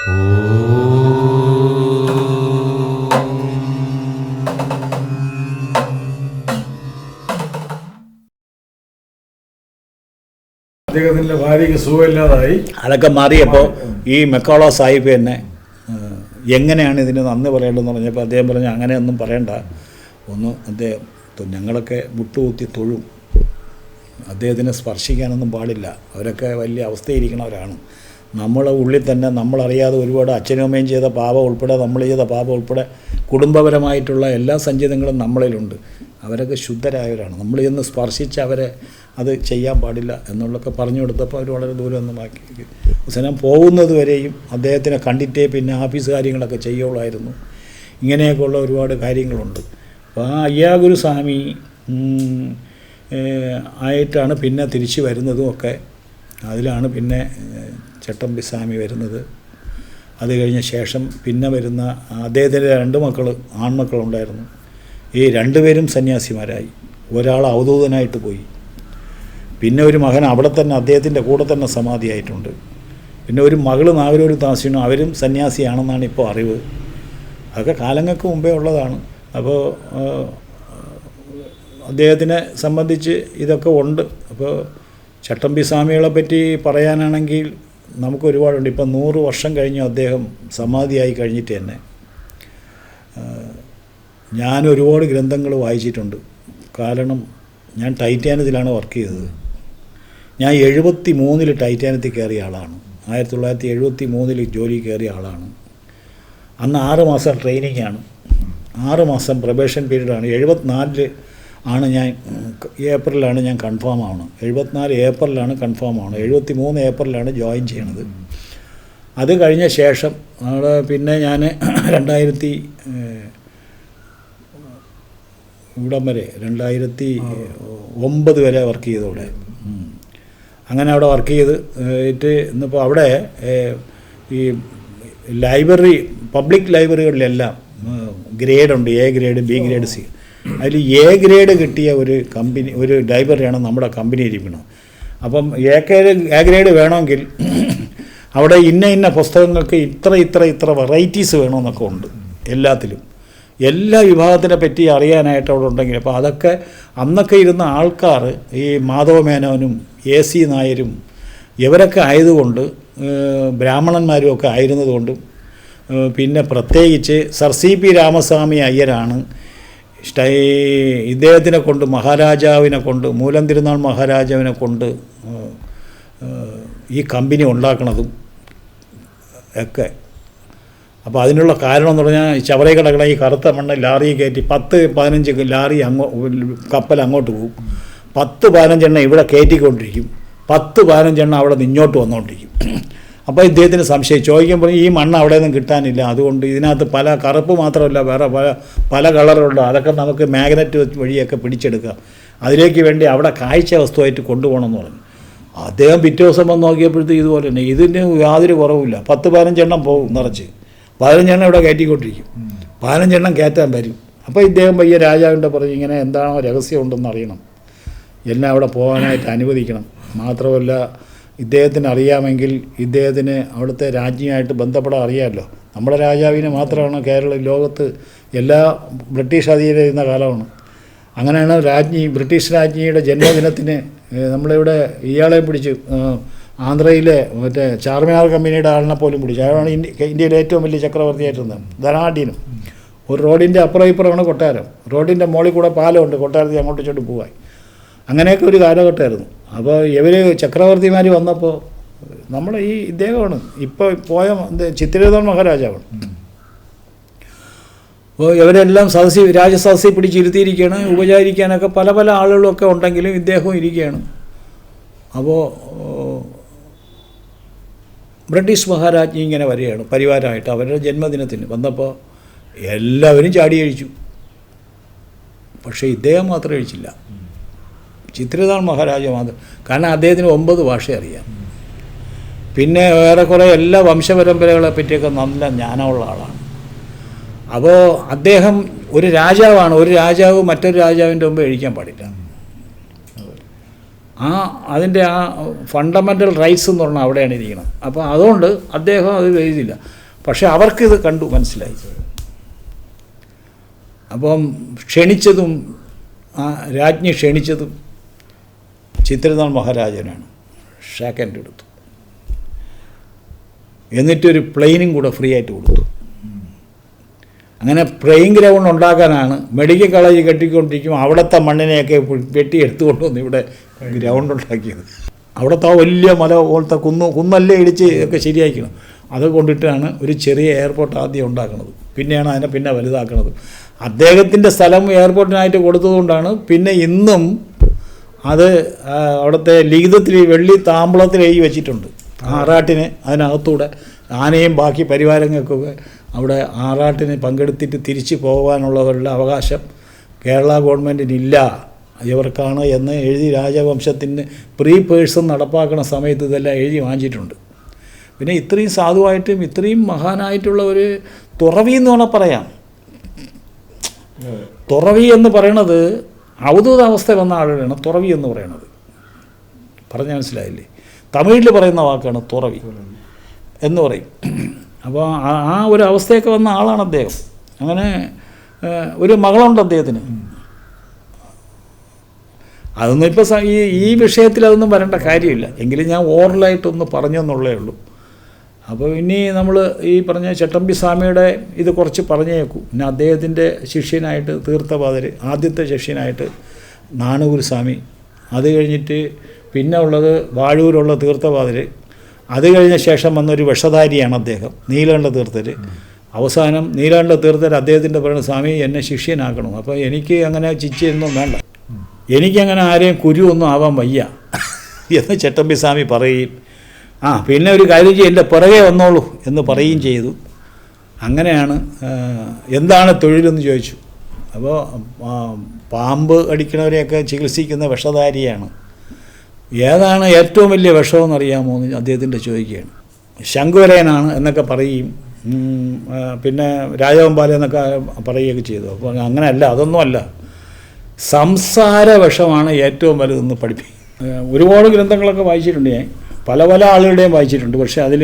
അദ്ദേഹത്തിന്റെ ഭാര്യയ്ക്ക് സുഖമില്ലാതായി. അതൊക്കെ മാറിയപ്പോൾ ഈ മെക്കോള സാഹിബ് തന്നെ എങ്ങനെയാണ് ഇതിന് നന്ദി പറയേണ്ടതെന്ന് പറഞ്ഞപ്പോൾ അദ്ദേഹം പറഞ്ഞു അങ്ങനെയൊന്നും പറയണ്ട. ഒന്ന് അദ്ദേഹം ഞങ്ങളൊക്കെ മുട്ടുകുത്തി തൊഴും. അദ്ദേഹത്തിനെ സ്പർശിക്കാനൊന്നും പാടില്ല. അവരൊക്കെ വലിയ അവസ്ഥയിരിക്കണവരാണ് നമ്മളെ ഉള്ളിൽ തന്നെ നമ്മളറിയാതെ ഒരുപാട് അച്ഛനും അമ്മയും ചെയ്ത പാപം ഉൾപ്പെടെ നമ്മൾ ചെയ്ത പാപം ഉൾപ്പെടെ കുടുംബപരമായിട്ടുള്ള എല്ലാ സഞ്ചിതങ്ങളും നമ്മളിലുണ്ട്. അവരൊക്കെ ശുദ്ധരായവരാണ്. നമ്മൾ ചെന്ന് സ്പർശിച്ച് അവരെ അത് ചെയ്യാൻ പാടില്ല എന്നുള്ളതൊക്കെ പറഞ്ഞു കൊടുത്തപ്പോൾ അവർ വളരെ ദൂരം ഒന്നും ബാക്കി അവസാനം പോകുന്നത് വരെയും അദ്ദേഹത്തിനെ കണ്ടിട്ടേ പിന്നെ ആഫീസ് കാര്യങ്ങളൊക്കെ ചെയ്യുള്ളായിരുന്നു. ഇങ്ങനെയൊക്കെയുള്ള ഒരുപാട് കാര്യങ്ങളുണ്ട്. അപ്പോൾ ആ അയ്യാഗുരു സ്വാമി ആയിട്ടാണ് പിന്നെ തിരിച്ചു വരുന്നതും ഒക്കെ. അതിലാണ് പിന്നെ ഏഹ്, ചട്ടമ്പി സ്വാമി വരുന്നത്. അത് കഴിഞ്ഞ ശേഷം പിന്നെ വരുന്ന അദ്ദേഹത്തിന്റെ രണ്ട് മക്കൾ ആൺമക്കളുണ്ടായിരുന്നു. ഈ രണ്ടുപേരും സന്യാസിമാരായി. ഒരാൾ അവധൂതനായിട്ട് പോയി. പിന്നെ ഒരു മകൻ അവിടെ തന്നെ അദ്ദേഹത്തിന്റെ കൂടെ തന്നെ സമാധിയായിട്ടുണ്ട്. പിന്നെ ഒരു മകൾ നാഗരൂർ താസിനും അവരും സന്യാസിയാണെന്നാണ് ഇപ്പോൾ അറിവ്. അതൊക്കെ കാലങ്ങൾക്ക് മുമ്പേ ഉള്ളതാണ്. അപ്പോൾ അദ്ദേഹത്തിനെ സംബന്ധിച്ച് ഇതൊക്കെ ഉണ്ട്. അപ്പോൾ ചട്ടമ്പി സ്വാമികളെ പറ്റി പറയാനാണെങ്കിൽ നമുക്ക് ഒരുപാടുണ്ട് ഇപ്പം നൂറ് വർഷം കഴിഞ്ഞു അദ്ദേഹം സമാധിയായി കഴിഞ്ഞിട്ട് തന്നെ. ഞാൻ ഒരുപാട് ഗ്രന്ഥങ്ങൾ വായിച്ചിട്ടുണ്ട്. കാരണം ഞാൻ ടൈറ്റാനത്തിലാണ് വർക്ക് ചെയ്തത്. ഞാൻ എഴുപത്തി മൂന്നിൽ ടൈറ്റാനത്തിൽ കയറിയ ആളാണ്. ആയിരത്തി തൊള്ളായിരത്തി എഴുപത്തി മൂന്നിൽ ജോലി കയറിയ ആളാണ്. അന്ന് ആറ് മാസം ട്രെയിനിങ് ആണ് ആറ് മാസം പ്രൊബേഷൻ പീരീഡാണ്. എഴുപത്തിനാലിൽ ആണ് ഞാൻ ഏപ്രിലാണ് ഞാൻ കൺഫേം ആവണം. എഴുപത്തിനാല് ഏപ്രിലാണ് കൺഫേം ആവണം. എഴുപത്തി മൂന്ന് ഏപ്രിലാണ് ജോയിൻ ചെയ്യണത്. അത് കഴിഞ്ഞ ശേഷം അവിടെ പിന്നെ ഞാൻ രണ്ടായിരത്തി ഇവിടം വരെ രണ്ടായിരത്തി ഒമ്പത് വരെ വർക്ക് ചെയ്തു അവിടെ. അങ്ങനെ അവിടെ വർക്ക് ചെയ്ത് ഇട്ട് ഇന്നിപ്പോൾ അവിടെ ഈ ലൈബ്രറി പബ്ലിക് ലൈബ്രറികളിലെല്ലാം ഗ്രേഡുണ്ട് A grade B grade C അതിൽ എ ഗ്രേഡ് കിട്ടിയ ഒരു കമ്പനി ഒരു ലൈബ്രറിയാണ് നമ്മുടെ കമ്പനി ഇരിക്കുന്നത്. അപ്പം എ ഗ്രേഡ് എ ഗ്രേഡ് വേണമെങ്കിൽ അവിടെ ഇന്ന ഇന്ന പുസ്തകങ്ങൾക്ക് ഇത്ര ഇത്ര ഇത്ര വെറൈറ്റീസ് വേണമെന്നൊക്കെ ഉണ്ട് എല്ലാത്തിലും. എല്ലാ വിഭാഗത്തിനെ പറ്റി അറിയാനായിട്ട് അവിടെ ഉണ്ടെങ്കിൽ അപ്പോൾ അതൊക്കെ അന്നൊക്കെ ഇരുന്ന ആൾക്കാർ ഈ മാധവ മേനോനും എ സി നായരും ഇവരൊക്കെ ആയതുകൊണ്ട് ബ്രാഹ്മണന്മാരും ഒക്കെ ആയിരുന്നതുകൊണ്ടും പിന്നെ പ്രത്യേകിച്ച് സർ സി പി രാമസ്വാമി അയ്യരാണ് സ്റ്റൈ ഇദ്ദേഹത്തിനെ കൊണ്ട് മഹാരാജാവിനെ കൊണ്ട് മൂലം തിരുനാൾ മഹാരാജാവിനെ കൊണ്ട് ഈ കമ്പനി ഉണ്ടാക്കണതും ഒക്കെ. അപ്പോൾ അതിനുള്ള കാരണം എന്ന് പറഞ്ഞാൽ ഈ ചവറയിൽ കിടക്കണ ഈ കറുത്ത മണ്ണ് ലാറി കയറ്റി പത്ത് പതിനഞ്ച് ലാറി അങ്ങോ കപ്പൽ അങ്ങോട്ട് പോകും. പത്ത് പതിനഞ്ചെണ്ണം ഇവിടെ കയറ്റിക്കൊണ്ടിരിക്കും. പത്ത് പതിനഞ്ചെണ്ണം അവിടെ നിന്നോട്ട് വന്നുകൊണ്ടിരിക്കും അപ്പോൾ ഇദ്ദേഹത്തിന് സംശയം. ചോദിക്കുമ്പോൾ ഈ മണ്ണ് അവിടെ നിന്നും കിട്ടാനില്ല. അതുകൊണ്ട് ഇതിനകത്ത് പല കറുപ്പ് മാത്രമല്ല വേറെ പല പല കളറുള്ള അതൊക്കെ നമുക്ക് മാഗ്നറ്റ് വഴിയൊക്കെ പിടിച്ചെടുക്കാം. അതിലേക്ക് വേണ്ടി അവിടെ കാഴ്ച വസ്തുവായിട്ട് കൊണ്ടുപോകണമെന്ന് പറഞ്ഞു. അദ്ദേഹം പിറ്റേ ദിവസം വന്ന് നോക്കിയപ്പോഴത്തേക്ക് ഇതുപോലെ തന്നെ. ഇതിന് യാതൊരു കുറവില്ല പത്ത് പതിനഞ്ചെണ്ണം പോകും നിറച്ച്. പതിനഞ്ചെണ്ണം ഇവിടെ കയറ്റിക്കൊണ്ടിരിക്കും. പതിനഞ്ചെണ്ണം കയറ്റാൻ വരും. അപ്പോൾ ഇദ്ദേഹം പയ്യ രാജാവിന്റെ പറഞ്ഞു ഇങ്ങനെ എന്താണോ രഹസ്യം ഉണ്ടെന്ന് അറിയണം. എന്നെ അവിടെ പോകാനായിട്ട് അനുവദിക്കണം. മാത്രമല്ല ഇദ്ദേഹത്തിന് അറിയാമെങ്കിൽ ഇദ്ദേഹത്തിന് അവിടുത്തെ രാജ്ഞിയായിട്ട് ബന്ധപ്പെടാൻ അറിയാമല്ലോ. നമ്മുടെ രാജാവിനെ മാത്രമാണ് കേരള ലോകത്ത് എല്ലാ ബ്രിട്ടീഷ് അധീനരുന്ന കാലമാണ്. അങ്ങനെയാണ് രാജ്ഞി ബ്രിട്ടീഷ് രാജ്ഞിയുടെ ജന്മദിനത്തിന് നമ്മളിവിടെ ഇയാളെ പിടിച്ചു ആന്ധ്രയിലെ മറ്റേ ചാർമിനാർ കമ്പനിയുടെ ആളിനെ പോലും പിടിച്ചു. അയാളാണ് ഇന്ത്യ ഇന്ത്യയിലെ ഏറ്റവും വലിയ ചക്രവർത്തിയായിട്ടിരുന്നത് ധനാഢ്യനും. ഒരു റോഡിന്റെ അപ്പുറം ഇപ്പുറമാണ് കൊട്ടാരം. റോഡിന്റെ മുകളിൽ കൂടെ പാലമുണ്ട്. കൊട്ടാരത്തിൽ അങ്ങോട്ട് ചോട്ട് പോകാൻ അങ്ങനെയൊക്കെ ഒരു കാലഘട്ടമായിരുന്നു. അപ്പോൾ ഇവർ ചക്രവർത്തിമാർ വന്നപ്പോൾ നമ്മൾ ഈ ഇദ്ദേഹമാണ്. ഇപ്പോൾ പോയ ചിത്രരഥൻ മഹാരാജാവാണ്. അപ്പോൾ ഇവരെല്ലാം സദസ്സി രാജസദസ്സിൽ പിടിച്ചിരുത്തിയിരിക്കുകയാണ്. ഉപചാരിക്കാനൊക്കെ പല പല ആളുകളൊക്കെ ഉണ്ടെങ്കിലും ഇദ്ദേഹവും ഇരിക്കുകയാണ്. അപ്പോൾ ബ്രിട്ടീഷ് മഹാരാജ്ഞി ഇങ്ങനെ വരികയാണ് പരിവാരമായിട്ട്. അവരുടെ ജന്മദിനത്തിന് വന്നപ്പോൾ എല്ലാവരും ചാടി കഴിച്ചു പക്ഷേ ഇദ്ദേഹം മാത്രം കഴിച്ചില്ല ചിത്രതാൾ മഹാരാജ മാത്രം കാരണം അദ്ദേഹത്തിന് ഒമ്പത് ഭാഷ അറിയാം. പിന്നെ ഏറെക്കുറെ എല്ലാ വംശപരമ്പരകളെ പറ്റിയൊക്കെ നല്ല ജ്ഞാനമുള്ള ആളാണ്. അപ്പോൾ അദ്ദേഹം ഒരു രാജാവാണ്. ഒരു രാജാവ് മറ്റൊരു രാജാവിന്റെ മുമ്പ് എഴുതിക്കാൻ പാടില്ല. ആ അതിന്റെ ആ ഫണ്ടമെന്റൽ റൈറ്റ്സ് എന്ന് പറഞ്ഞാൽ അവിടെയാണ് ഇരിക്കുന്നത് അപ്പോൾ അതുകൊണ്ട് അദ്ദേഹം അത് എഴുതിയില്ല. പക്ഷേ അവർക്കിത് കണ്ടു മനസ്സിലായി. അപ്പം ക്ഷണിച്ചതും ആ രാജ്ഞി ക്ഷണിച്ചതും ചിത്രനാൾ മഹാരാജനാണ്. ഷാക്കന്റെ എടുത്തു. എന്നിട്ടൊരു പ്ലെയിനും കൂടെ ഫ്രീ ആയിട്ട് കൊടുത്തു. അങ്ങനെ പ്ലെയിൻ ഗ്രൗണ്ട് ഉണ്ടാക്കാനാണ് മെഡിക്കൽ കോളേജ് കെട്ടിക്കൊണ്ടിരിക്കും അവിടുത്തെ മണ്ണിനെയൊക്കെ വെട്ടി എടുത്തുകൊണ്ട് വന്ന് ഇവിടെ ഗ്രൗണ്ട് ഉണ്ടാക്കിയത്. അവിടുത്തെ വലിയ മല പോലത്തെ കുന്ന് കുന്നല്ലേ ഇടിച്ച് ഒക്കെ ശരിയാക്കണം അത് കൊണ്ടിട്ടാണ് ഒരു ചെറിയ എയർപോർട്ട് ആദ്യം ഉണ്ടാക്കുന്നത്. പിന്നെയാണ് അതിനെ പിന്നെ വലുതാക്കുന്നത്. അദ്ദേഹത്തിന്റെ സ്ഥലം എയർപോർട്ടിനായിട്ട് കൊടുത്തതുകൊണ്ടാണ് പിന്നെ ഇന്നും അത് അവിടുത്തെ ലിഖിതത്തിൽ വെള്ളി താമ്പളത്തിൽ എഴുതി വെച്ചിട്ടുണ്ട്. ആറാട്ടിന് അതിനകത്തൂടെ ആനയും ബാക്കി പരിവാരങ്ങൾക്കൊക്കെ അവിടെ ആറാട്ടിന് പങ്കെടുത്തിട്ട് തിരിച്ചു പോകാനുള്ളവരുടെ അവകാശം കേരള ഗവൺമെന്റിനില്ല ഇവർക്കാണ് എന്ന് എഴുതി രാജവംശത്തിന് പ്രീ പേഴ്സൺ നടപ്പാക്കുന്ന സമയത്ത് ഇതെല്ലാം എഴുതി വാങ്ങിച്ചിട്ടുണ്ട്. പിന്നെ ഇത്രയും സാധുവായിട്ടും ഇത്രയും മഹാനായിട്ടുള്ള ഒരു തുറവി എന്ന് വേണം പറയാം. തുറവി എന്ന് പറയണത് അവധൂത അവസ്ഥ വന്ന ആളുകളാണ് തുറവി എന്ന് പറയുന്നത്. പറഞ്ഞ മനസ്സിലായില്ലേ? തമിഴിൽ പറയുന്ന വാക്കാണ് തുറവി എന്ന് പറയും. അപ്പോൾ ആ- ഒരു അവസ്ഥയൊക്കെ വന്ന ആളാണ് അദ്ദേഹം. അങ്ങനെ ഒരു മകളുണ്ട് അദ്ദേഹത്തിന്. അതൊന്നും ഇപ്പോൾ ഈ ഈ വിഷയത്തിൽ അതൊന്നും വരേണ്ട കാര്യമില്ല. എങ്കിലും ഞാൻ ഓറലായിട്ടൊന്ന് പറഞ്ഞെന്നുള്ളേ ഉള്ളൂ. അപ്പോൾ ഇനി നമ്മൾ ഈ പറഞ്ഞ ചട്ടമ്പി സ്വാമിയുടെ ഇത് കുറച്ച് പറഞ്ഞേക്കൂ. പിന്നെ അദ്ദേഹത്തിന്റെ ശിഷ്യനായിട്ട് തീർത്ഥപാതർ ആദ്യത്തെ ശിഷ്യനായിട്ട് നാണൂർ സ്വാമി. അത് കഴിഞ്ഞിട്ട് പിന്നെ ഉള്ളത് വാഴൂരുള്ള തീർത്ഥപാതർ അത് കഴിഞ്ഞ ശേഷം വന്നൊരു വിഷധാരിയാണ് അദ്ദേഹം നീലകണ്ഠ തീർത്ഥർ അവസാനം നീലകണ്ഠ തീർത്ഥർ അദ്ദേഹത്തിന്റെ പറയുന്ന സ്വാമി എന്നെ ശിഷ്യനാക്കണം. അപ്പോൾ എനിക്ക് അങ്ങനെ ചിച്ചയൊന്നും വേണ്ട. എനിക്കങ്ങനെ ആരെയും കുരു ഒന്നും ആവാൻ വയ്യ. എന്ന് ചട്ടമ്പി സ്വാമി പറയുകയും ആ പിന്നെ ഒരു കാര്യം ചെയ്യും എന്റെ പുറകെ വന്നോളൂ എന്ന് പറയുകയും ചെയ്തു. അങ്ങനെയാണ് എന്താണ് തൊഴിലെന്ന് ചോദിച്ചു. അപ്പോൾ പാമ്പ് കടിക്കണവരെയൊക്കെ ചികിത്സിക്കുന്ന വിഷധാരിയാണ്. ഏതാണ് ഏറ്റവും വലിയ വിഷമെന്ന് അറിയാമോ എന്ന് അദ്ദേഹത്തിന്റെ ചോദിക്കുകയാണ്. ശംഖുവരയനാണ് എന്നൊക്കെ പറയും പിന്നെ രാജവമ്പാല എന്നൊക്കെ പറയുകയൊക്കെ ചെയ്തു. അപ്പോൾ അങ്ങനെയല്ല അതൊന്നുമല്ല. സംസാര വിഷമാണ് ഏറ്റവും വലുതെന്ന് പഠിപ്പിക്കും ഒരുപാട് ഗ്രന്ഥങ്ങളൊക്കെ വായിച്ചിട്ടുണ്ട് ഞാൻ. പല പല ആളുകളുടെയും വായിച്ചിട്ടുണ്ട്. പക്ഷേ അതിൽ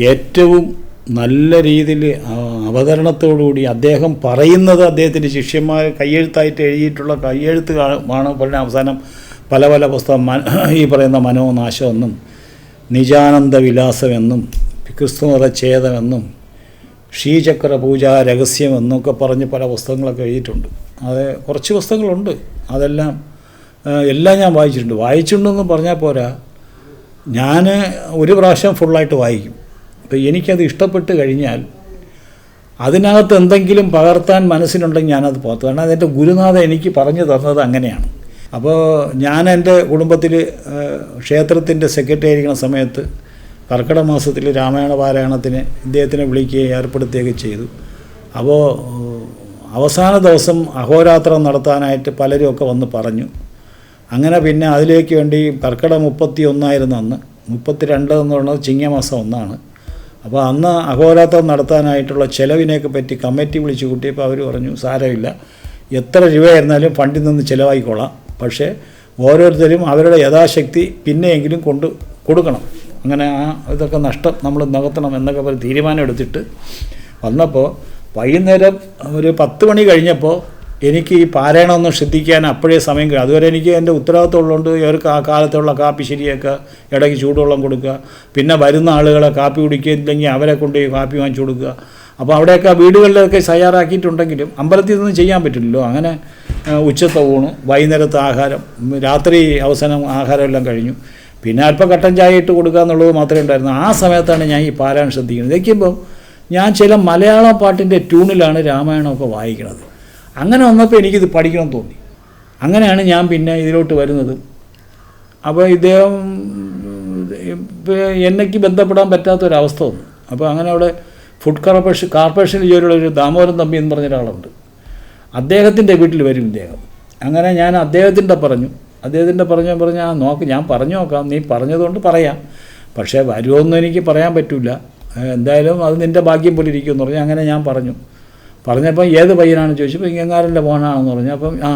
ഏറ്റവും നല്ല രീതിയിൽ അവതരണത്തോടുകൂടി അദ്ദേഹം പറയുന്നത് അദ്ദേഹത്തിന്റെ ശിഷ്യന്മാർ കയ്യെഴുത്തായിട്ട് എഴുതിയിട്ടുള്ള കയ്യെഴുത്ത് ആണ് പറഞ്ഞ അവസാനം പല പല പുസ്തകം ഈ പറയുന്ന മനോനാശമെന്നും നിജാനന്ദ വിലാസമെന്നും ക്രിസ്തുമത ഛേദമെന്നും ശ്രീചക്ര പൂജ രഹസ്യം എന്നൊക്കെ പറഞ്ഞ് പല പുസ്തകങ്ങളൊക്കെ എഴുതിയിട്ടുണ്ട്. അത് കുറച്ച് പുസ്തകങ്ങളുണ്ട്. അതെല്ലാം എല്ലാം ഞാൻ വായിച്ചിട്ടുണ്ട്. വായിച്ചിട്ടുണ്ടെന്ന് പറഞ്ഞാൽ പോരാ ഞാൻ ഒരു പ്രാവശ്യം ഫുള്ളായിട്ട് വായിക്കും. അപ്പോൾ എനിക്കത് ഇഷ്ടപ്പെട്ട് കഴിഞ്ഞാൽ അതിനകത്ത് എന്തെങ്കിലും പകർത്താൻ മനസ്സിലുണ്ടെങ്കിൽ ഞാനത് പോകത്തു കാരണം അതെന്റെ ഗുരുനാഥ എനിക്ക് പറഞ്ഞു തന്നത് അങ്ങനെയാണ്. അപ്പോൾ ഞാൻ എന്റെ കുടുംബത്തിൽ ക്ഷേത്രത്തിന്റെ സെക്രട്ടറി ആയിരിക്കുന്ന സമയത്ത് കർക്കിടക മാസത്തിൽ രാമായണ പാരായണത്തിന് ഇദ്ദേഹത്തിനെ വിളിക്കുകയും ഏർപ്പെടുത്തുകയൊക്കെ ചെയ്തു. അപ്പോൾ അവസാന ദിവസം അഹോരാത്രം നടത്താനായിട്ട് പലരും ഒക്കെ വന്ന് പറഞ്ഞു. അങ്ങനെ പിന്നെ അതിലേക്ക് വേണ്ടി കർക്കിടം മുപ്പത്തി ഒന്നായിരുന്നു അന്ന്. മുപ്പത്തിരണ്ട് എന്ന് പറയുന്നത് ചിങ്ങമാസം ഒന്നാണ്. അപ്പോൾ അന്ന് അഹോരാത്രം നടത്താനായിട്ടുള്ള ചിലവിനെയൊക്കെ പറ്റി കമ്മിറ്റി വിളിച്ചു കൂട്ടിയപ്പോൾ അവർ പറഞ്ഞു സാരമില്ല. എത്ര രൂപയായിരുന്നാലും ഫണ്ടിൽ നിന്ന് ചിലവായിക്കോളാം. പക്ഷേ ഓരോരുത്തരും അവരുടെ യഥാശക്തി പിന്നെയെങ്കിലും കൊണ്ട് കൊടുക്കണം. അങ്ങനെ ആ ഇതൊക്കെ നഷ്ടം നമ്മൾ നികത്തണം എന്നൊക്കെ പറഞ്ഞ് തീരുമാനം എടുത്തിട്ട് വന്നപ്പോൾ വൈകുന്നേരം ഒരു പത്ത് മണി കഴിഞ്ഞപ്പോൾ എനിക്ക് ഈ പാരായണമൊന്നും ശ്രദ്ധിക്കാൻ അപ്പോഴേ സമയം കഴിയും. അതുവരെ എനിക്ക് എന്റെ ഉത്തരവാദിത്വം ഉള്ളതുകൊണ്ട് ഇവർക്ക് ആ കാലത്തുള്ള കാപ്പി ശരിയാക്കുക ഇടയ്ക്ക് ചൂടുവെള്ളം കൊടുക്കുക പിന്നെ വരുന്ന ആളുകളെ കാപ്പി കുടിക്കുന്നില്ലെങ്കിൽ അവരെ കൊണ്ട് കാപ്പി വാങ്ങിച്ചു കൊടുക്കുക. അപ്പോൾ അവിടെയൊക്കെ വീടുകളിലൊക്കെ തയ്യാറാക്കിയിട്ടുണ്ടെങ്കിലും അമ്പലത്തിൽ നിന്ന് ചെയ്യാൻ പറ്റില്ലല്ലോ. അങ്ങനെ ഉച്ചത്തെ ഊണ് വൈകുന്നേരത്തെ ആഹാരം രാത്രി അവസാനം ആഹാരമെല്ലാം കഴിഞ്ഞു. പിന്നെ അല്പം കട്ടൻ ചായ ഇട്ട് കൊടുക്കുക എന്നുള്ളത് മാത്രമേ ഉണ്ടായിരുന്നു ആ സമയത്താണ് ഞാൻ ഈ പാരായണം ശ്രദ്ധിക്കുന്നത്. ഇരിക്കുമ്പോൾ ഞാൻ ചില മലയാള പാട്ടിന്റെ ട്യൂണിലാണ് രാമായണമൊക്കെ വായിക്കുന്നത്. അങ്ങനെ വന്നപ്പോൾ എനിക്കിത് പഠിക്കണം തോന്നി. അങ്ങനെയാണ് ഞാൻ പിന്നെ ഇതിലോട്ട് വരുന്നത്. അപ്പോൾ ഇദ്ദേഹം എന്നയ്ക്ക് ബന്ധപ്പെടാൻ പറ്റാത്തൊരവസ്ഥ വന്നു. അപ്പോൾ അങ്ങനെ അവിടെ ഫുഡ് കോർപ്പറേഷൻ കോർപ്പറേഷനിൽ ജോലിയുള്ള ഒരു ദാമോദരൻ തമ്പി എന്ന് പറഞ്ഞ ഒരാളുണ്ട് അദ്ദേഹത്തിന്റെ വീട്ടിൽ വരും ഇദ്ദേഹം. അങ്ങനെ ഞാൻ അദ്ദേഹത്തിന്റെ പറഞ്ഞു. അദ്ദേഹത്തിന്റെ പറഞ്ഞ പറഞ്ഞാൽ നോക്ക് ഞാൻ പറഞ്ഞു നോക്കാം. നീ പറഞ്ഞതുകൊണ്ട് പറയാം. പക്ഷേ വരുമോന്നും എനിക്ക് പറയാൻ പറ്റില്ല എന്തായാലും അത് നിന്റെ ഭാഗ്യം പോലെ ഇരിക്കുമെന്ന് പറഞ്ഞു. അങ്ങനെ ഞാൻ പറഞ്ഞു. പറഞ്ഞപ്പോൾ ഏത് പയ്യനാണെന്ന് ചോദിച്ചപ്പോൾ ഇങ്ങാരന്റെ മോനാണെന്ന് പറഞ്ഞു. അപ്പം ആ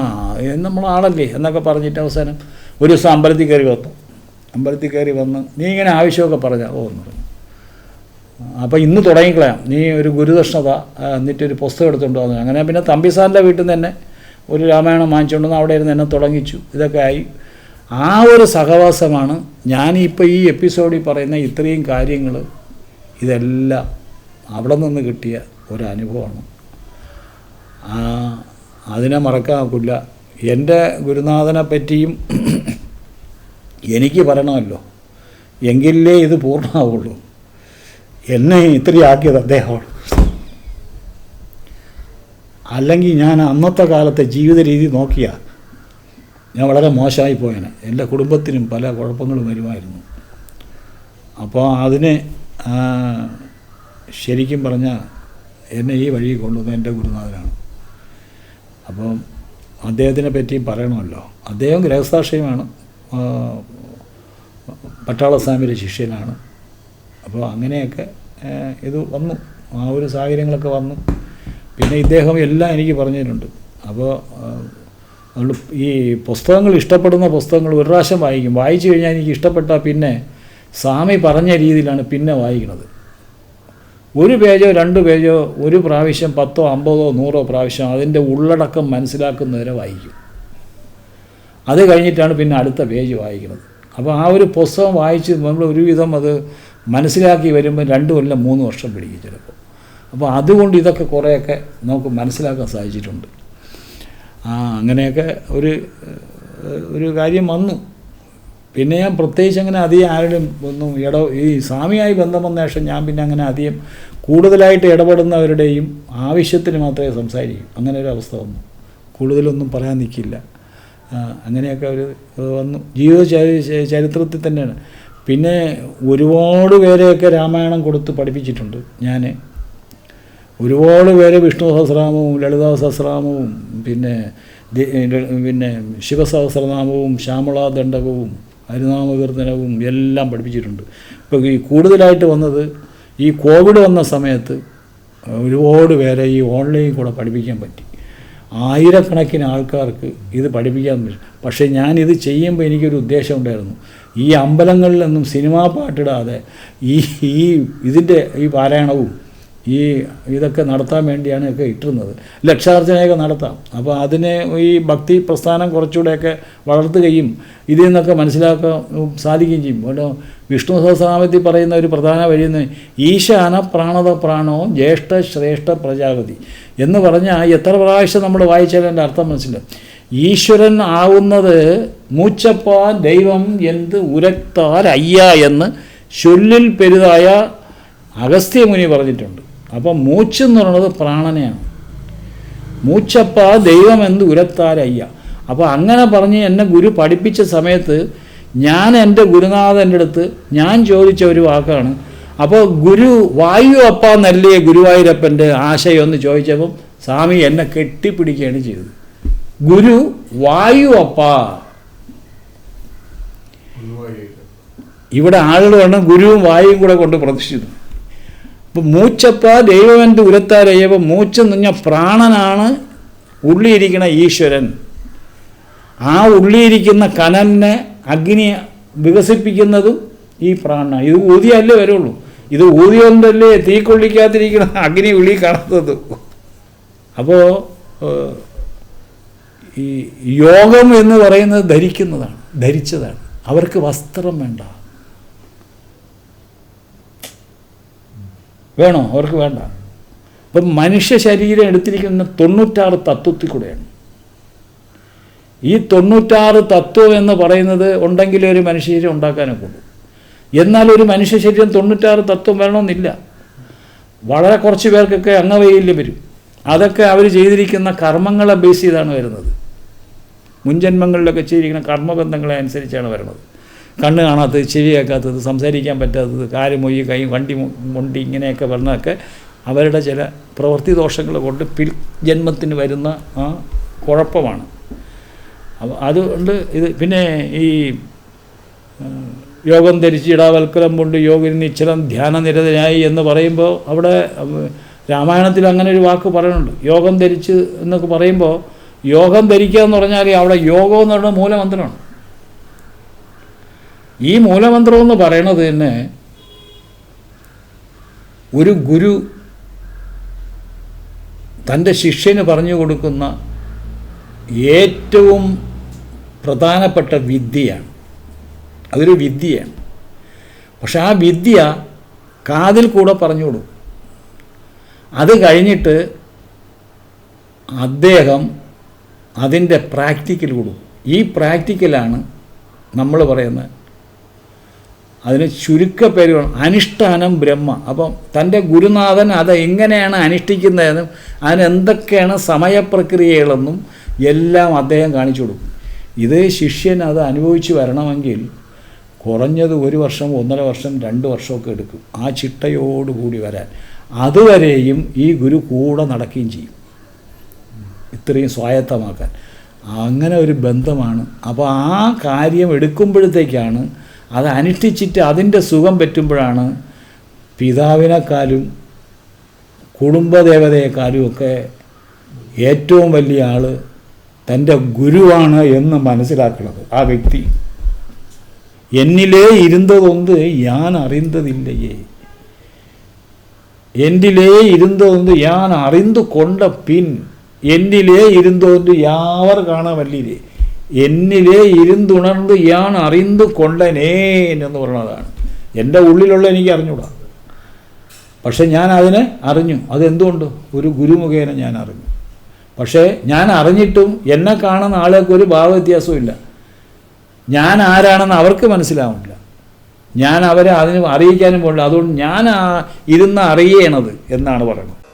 നമ്മൾ എന്നൊക്കെ പറഞ്ഞിട്ട് അവസാനം ഒരു ദിവസം അമ്പലത്തിൽ കയറി വന്നു. അമ്പലത്തിൽ കയറി വന്ന് നീ ഇങ്ങനെ ആവശ്യമൊക്കെ പറഞ്ഞ ഓ എന്ന് പറഞ്ഞു. അപ്പോൾ ഇന്ന് തുടങ്ങിക്കളയാം. നീ ഒരു ഗുരുദക്ഷിണത എന്നിട്ടൊരു പുസ്തകം എടുത്തുകൊണ്ട് വന്നു. അങ്ങനെ പിന്നെ തമ്പി സാറിന്റെ വീട്ടിൽ നിന്ന് തന്നെ ഒരു രാമായണം വാങ്ങിച്ചുകൊണ്ട് വന്ന് അവിടെ ഇരുന്ന് എന്നെ തുടങ്ങിച്ചു. ഇതൊക്കെ ആയി. ആ ഒരു സഹവാസമാണ് ഞാനിപ്പോൾ ഈ എപ്പിസോഡിൽ പറയുന്ന ഇത്രയും കാര്യങ്ങൾ ഇതെല്ലാം അവിടെ നിന്ന് കിട്ടിയ ഒരനുഭവമാണ് അതിനെ മറക്കാൻ ഒക്കില്ല എന്റെ ഗുരുനാഥനെ പറ്റിയും എനിക്ക് പറയണമല്ലോ. എങ്കിലേ ഇത് പൂർണമാവുള്ളൂ. എന്നെ ഇത്രയാക്കിയത് അദ്ദേഹമാണ്. അല്ലെങ്കിൽ ഞാൻ അന്നത്തെ കാലത്തെ ജീവിത രീതി നോക്കിയാൽ ഞാൻ വളരെ മോശമായി പോയേനെ. എന്റെ കുടുംബത്തിനും പല കുഴപ്പങ്ങളും വരുമായിരുന്നു. അപ്പോൾ അതിന് ശരിക്കും പറഞ്ഞാൽ എന്നെ ഈ വഴി കൊണ്ടുവന്ന എന്റെ ഗുരുനാഥനാണ്. അപ്പം അദ്ദേഹത്തിനെ പറ്റിയും പറയണമല്ലോ. അദ്ദേഹം ഗ്രഹസാക്ഷിയുമാണ് പട്ടാളസ്വാമിയുടെ പട്ടാള സ്വാമിയുടെ ശിഷ്യനാണ്. അപ്പോൾ അങ്ങനെയൊക്കെ ഇത് വന്നു. ആ ഒരു സാഹചര്യങ്ങളൊക്കെ വന്നു. പിന്നെ ഇദ്ദേഹം എല്ലാം എനിക്ക് പറഞ്ഞിട്ടുണ്ട്. അപ്പോൾ അതുകൊണ്ട് ഈ പുസ്തകങ്ങൾ ഇഷ്ടപ്പെടുന്ന പുസ്തകങ്ങൾ ഒരു പ്രാവശ്യം വായിക്കും. വായിച്ചു കഴിഞ്ഞാൽ എനിക്ക് ഇഷ്ടപ്പെട്ടാൽ പിന്നെ സ്വാമി പറഞ്ഞ രീതിയിലാണ് പിന്നെ വായിക്കുന്നത്. ഒരു പേജോ രണ്ട് പേജോ ഒരു പ്രാവശ്യം പത്തോ അമ്പതോ നൂറോ പ്രാവശ്യം അതിന്റെ ഉള്ളടക്കം മനസ്സിലാക്കുന്നവരെ വായിക്കും. അത് കഴിഞ്ഞിട്ടാണ് പിന്നെ അടുത്ത പേജ് വായിക്കുന്നത്. അപ്പോൾ ആ ഒരു പുസ്തകം വായിച്ച് നമ്മൾ ഒരുവിധം അത് മനസ്സിലാക്കി വരുമ്പോൾ രണ്ട് കൊല്ലം മൂന്ന് വർഷം പിടിക്കും ചിലപ്പോൾ. അപ്പോൾ അതുകൊണ്ട് ഇതൊക്കെ കുറേയൊക്കെ നമുക്ക് മനസ്സിലാക്കാൻ സാധിച്ചിട്ടുണ്ട്. ആ അങ്ങനെയൊക്കെ ഒരു ഒരു കാര്യം വന്നു. പിന്നെ ഞാൻ പ്രത്യേകിച്ച് അങ്ങനെ അധികം ആരുടെയും ഒന്നും ഇട ഈ സ്വാമിയായി ബന്ധം വന്ന ശേഷം ഞാൻ പിന്നെ അങ്ങനെ അധികം കൂടുതലായിട്ട് ഇടപെടുന്നവരുടെയും ആവശ്യത്തിന് മാത്രമേ സംസാരിക്കൂ. അങ്ങനെ ഒരു അവസ്ഥ വന്നു. കൂടുതലൊന്നും പറയാൻ നിൽക്കില്ല അങ്ങനെയൊക്കെ ഒരു വന്നു. ജീവിത ചരിത്രത്തിൽ തന്നെയാണ്. പിന്നെ ഒരുപാട് പേരെയൊക്കെ രാമായണം കൊടുത്ത് പഠിപ്പിച്ചിട്ടുണ്ട് ഞാൻ ഒരുപാട് പേര് വിഷ്ണു സഹസ്രനാമവും ലളിതാ സഹസ്രനാമവും പിന്നെ പിന്നെ ശിവസഹസ്രനാമവും ശ്യാമളാ ദണ്ഡകവും ഹരിനാമകീർത്തനവും എല്ലാം പഠിപ്പിച്ചിട്ടുണ്ട്. ഇപ്പോൾ ഈ കൂടുതലായിട്ട് വന്നത് ഈ കോവിഡ് വന്ന സമയത്ത് ഒരുപാട് പേരെ ഈ ഓൺലൈനിൽ കൂടെ പഠിപ്പിക്കാൻ പറ്റി. ആയിരക്കണക്കിന് ആൾക്കാർക്ക് ഇത് പഠിപ്പിക്കാൻ പറ്റും. പക്ഷേ ഞാനിത് ചെയ്യുമ്പോൾ എനിക്കൊരു ഉദ്ദേശം ഉണ്ടായിരുന്നു. ഈ അമ്പലങ്ങളിലൊന്നും സിനിമാ പാട്ടിടാതെ ഈ ഈ ഇതിന്റെ ഈ പാരായണവും ഈ ഇതൊക്കെ നടത്താൻ വേണ്ടിയാണ് ഒക്കെ ഇട്ടിരുന്നത്. ലക്ഷാർച്ചനയൊക്കെ നടത്താം. അപ്പോൾ അതിനെ ഈ ഭക്തി പ്രസ്ഥാനം കുറച്ചുകൂടെയൊക്കെ വളർത്തുകയും ഇതിൽ നിന്നൊക്കെ മനസ്സിലാക്കാൻ സാധിക്കുകയും ചെയ്യും. അപ്പോൾ വിഷ്ണു സഹസ്രനാമത്തിൽ പറയുന്ന ഒരു പ്രധാന വഴിയെന്ന് ഈശാന പ്രാണത പ്രാണോ ജ്യേഷ്ഠ ശ്രേഷ്ഠ പ്രജാപതി എന്ന് പറഞ്ഞാൽ എത്ര പ്രാവശ്യം നമ്മൾ വായിച്ചാലും എന്റെ അർത്ഥം മനസ്സിലാവും. ഈശ്വരൻ ആവുന്നത് മൂച്ചപ്പാൻ ദൈവം എന്ത് ഉരക്താൽ അയ്യ എന്ന് ചൊല്ലിൽ പെരുതായ അഗസ്ത്യമുനി പറഞ്ഞിട്ടുണ്ട്. അപ്പം മൂച്ച് എന്ന് പറയുന്നത് പ്രാണനെയാണ്. മൂച്ചപ്പ ദൈവം എന്ത് ഉരത്താരയ്യ. അപ്പോൾ അങ്ങനെ പറഞ്ഞ് എന്നെ ഗുരു പഠിപ്പിച്ച സമയത്ത് ഞാൻ എന്റെ ഗുരുനാഥന്റെ അടുത്ത് ഞാൻ ചോദിച്ച ഒരു വാക്കാണ്. അപ്പോൾ ഗുരു വായു അപ്പ നല്ലേ ഗുരുവായൂരപ്പന്റെ ആശയം എന്ന് ചോദിച്ചപ്പം സ്വാമി എന്നെ കെട്ടിപ്പിടിക്കുകയാണ് ചെയ്തത്. ഗുരു വായു അപ്പ. ഇവിടെ ആളുകൾ വേണം ഗുരുവും വായുവും കൂടെ കൊണ്ട് പ്രതിഷ്ഠിച്ചു അപ്പം മൂച്ചപ്പ ദൈവമെന്റെ ഉരത്താരയ്യപ്പം മൂച്ച നിഞ്ഞ പ്രാണനാണ് ഉള്ളിയിരിക്കുന്ന ഈശ്വരൻ. ആ ഉള്ളിയിരിക്കുന്ന കനനെ അഗ്നി വികസിപ്പിക്കുന്നതും ഈ പ്രാണനാണ്. ഇത് ഊതിയല്ലേ വരുള്ളൂ. ഇത് ഊതിയൊന്നല്ലേ തീ കൊള്ളിക്കാതിരിക്കുന്ന അഗ്നി ഉള്ളി കാണുന്നത്. അപ്പോൾ ഈ യോഗം എന്ന് പറയുന്നത് ധരിക്കുന്നതാണ് ധരിച്ചതാണ്. അവർക്ക് വസ്ത്രം വേണ്ട. വേണോ? അവർക്ക് വേണ്ട. അപ്പം മനുഷ്യ ശരീരം എടുത്തിരിക്കുന്ന തൊണ്ണൂറ്റാറ് തത്വത്തിൽ കൂടെയാണ്. ഈ തൊണ്ണൂറ്റാറ് തത്വം എന്ന് പറയുന്നത് ഉണ്ടെങ്കിലേ ഒരു മനുഷ്യ ശരീരം ഉണ്ടാക്കാനൊക്കെ ഉള്ളൂ എന്നാൽ ഒരു മനുഷ്യ ശരീരം തൊണ്ണൂറ്റാറ് തത്വം വരണമെന്നില്ല. വളരെ കുറച്ച് പേർക്കൊക്കെ അംഗവൈകല്യം വരും. അതൊക്കെ അവർ ചെയ്തിരിക്കുന്ന കർമ്മങ്ങളെ ബേസ് ചെയ്താണ് വരുന്നത്. മുൻജന്മങ്ങളിലൊക്കെ ചെയ്തിരിക്കുന്ന കർമ്മബന്ധങ്ങളെ അനുസരിച്ചാണ് വരുന്നത്. കണ്ണ് കാണാത്തത് ചെവി കേൾക്കാത്തത് സംസാരിക്കാൻ പറ്റാത്തത് കാൽ മൊയ്യ് കൈ വണ്ടി മൊണ്ടി ഇങ്ങനെയൊക്കെ വരുന്നതൊക്കെ അവരുടെ ചില പ്രവൃത്തി ദോഷങ്ങൾ കൊണ്ട് പിൽ ജന്മത്തിന് വരുന്ന ആ കുഴപ്പമാണ്. അതുകൊണ്ട് ഇത് പിന്നെ ഈ യോഗം ധരിച്ച് ഇടാവൽക്കലം കൊണ്ട് യോഗിൽ നിശ്ചലം ധ്യാനനിരതനായി എന്ന് പറയുമ്പോൾ അവിടെ രാമായണത്തിൽ അങ്ങനെ ഒരു വാക്ക് പറയുന്നുണ്ട്. യോഗം ധരിച്ച് എന്നൊക്കെ പറയുമ്പോൾ യോഗം ധരിക്കുക എന്ന് പറഞ്ഞാൽ അവിടെ യോഗം എന്ന് പറയുന്നത് മൂലമന്ത്രമാണ്. ഈ മൂലമന്ത്രം എന്ന് പറയണത് തന്നെ ഒരു ഗുരു തന്റെ ശിഷ്യന് പറഞ്ഞു കൊടുക്കുന്ന ഏറ്റവും പ്രധാനപ്പെട്ട വിദ്യയാണ്. അതൊരു വിദ്യയാണ്. പക്ഷെ ആ വിദ്യ കാതിൽ കൂടെ പറഞ്ഞു കൊടുക്കും. അത് കഴിഞ്ഞിട്ട് അദ്ദേഹം അതിന്റെ പ്രാക്ടിക്കൽ കൊടുക്കും. ഈ പ്രാക്ടിക്കലാണ് നമ്മൾ പറയുന്നത് അതിന് ചുരുക്ക പേര് അനുഷ്ഠാനം ബ്രഹ്മ. അപ്പം തന്റെ ഗുരുനാഥൻ അത് എങ്ങനെയാണ് അനുഷ്ഠിക്കുന്നതെന്നും അതിനെന്തൊക്കെയാണ് സമയപ്രക്രിയകളെന്നും എല്ലാം അദ്ദേഹം കാണിച്ചു കൊടുക്കും. ഇത് ശിഷ്യൻ അത് അനുഭവിച്ച് വരണമെങ്കിൽ കുറഞ്ഞത് ഒരു വർഷം ഒന്നര വർഷം രണ്ട് വർഷമൊക്കെ എടുക്കും ആ ചിട്ടയോടുകൂടി വരാൻ. അതുവരെയും ഈ ഗുരു കൂടെ നടക്കുകയും ചെയ്യും. ഇത്രയും സ്വായത്തമാക്കാൻ. അങ്ങനെ ഒരു ബന്ധമാണ്. അപ്പോൾ ആ കാര്യം എടുക്കുമ്പോഴത്തേക്കാണ് അത് അനുഷ്ഠിച്ചിട്ട് അതിന്റെ സുഖം പറ്റുമ്പോഴാണ് പിതാവിനെക്കാളും കുടുംബദേവതയെക്കാളും ഒക്കെ ഏറ്റവും വലിയ ആൾ തന്റെ ഗുരുവാണ് എന്ന് മനസ്സിലാക്കുന്നത്. ആ വ്യക്തി. എന്നിലേ ഇരുന്നതൊന്ന് ഞാൻ അറിന്തതില്ലയേ. എന്നിലേ ഇരുന്നതൊന്ന് ഞാൻ അറിന്തു കൊണ്ട പിൻ എന്നിലേ ഇരുന്നതൊന്ന് യാവർ കാണാമല്ലിരേ എന്നിലേ ഇരുന്നുണർന്ന് ഞാൻ അറിന്ത് കൊണ്ടനേൻ എന്ന് പറയുന്നതാണ് എന്റെ ഉള്ളിലുള്ള എനിക്ക് അറിഞ്ഞൂടാ. പക്ഷെ ഞാൻ അതിനെ അറിഞ്ഞു. അതെന്തുകൊണ്ട്? ഒരു ഗുരുമുഖേന ഞാൻ അറിഞ്ഞു. പക്ഷേ ഞാൻ അറിഞ്ഞിട്ടും എന്നെ കാണുന്ന ആളുകൾക്ക് ഒരു ഭാവവ്യത്യാസവും ഞാൻ ആരാണെന്ന് അവർക്ക് മനസ്സിലാവില്ല ഞാൻ അവരെ അതിന് അറിയിക്കാനും പോകില്ല അതുകൊണ്ട് ഞാൻ ഇരുന്ന് അറിയണത് എന്നാണ് പറയുന്നത്.